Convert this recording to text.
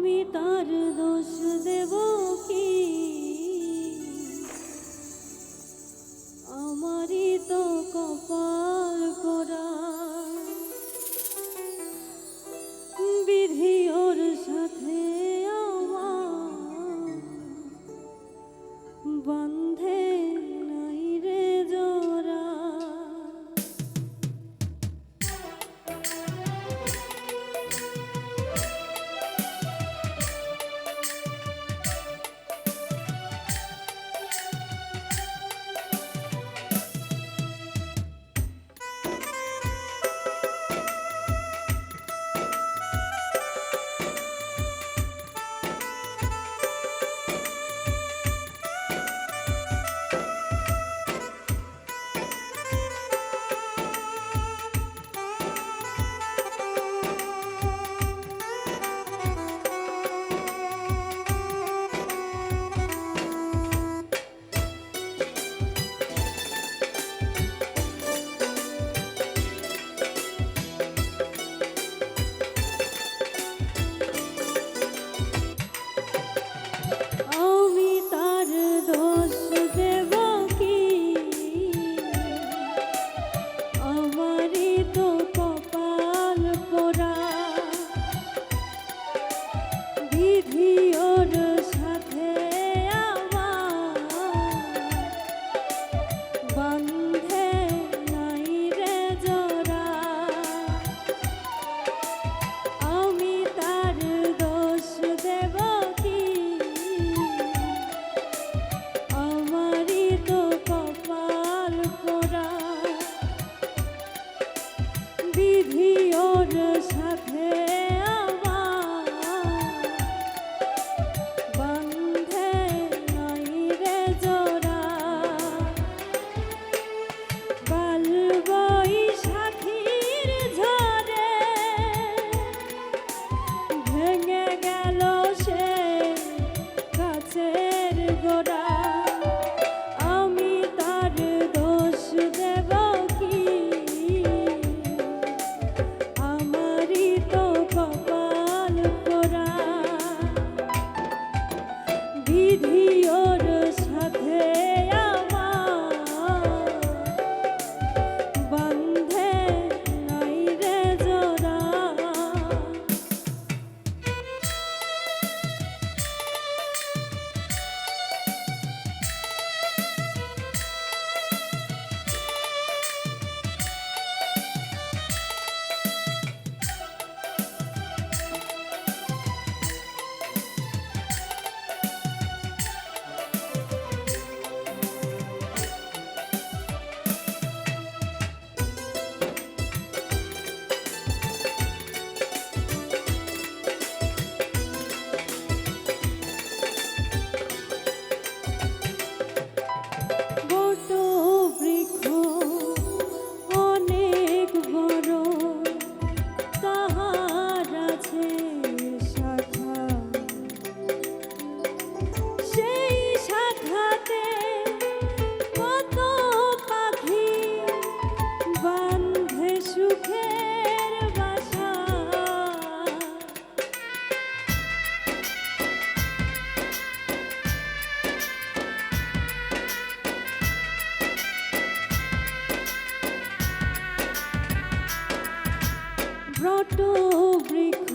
আমি তার দোষ দেব কি? আমারই তো কপাল গোড়া প্রট বৃক্ষ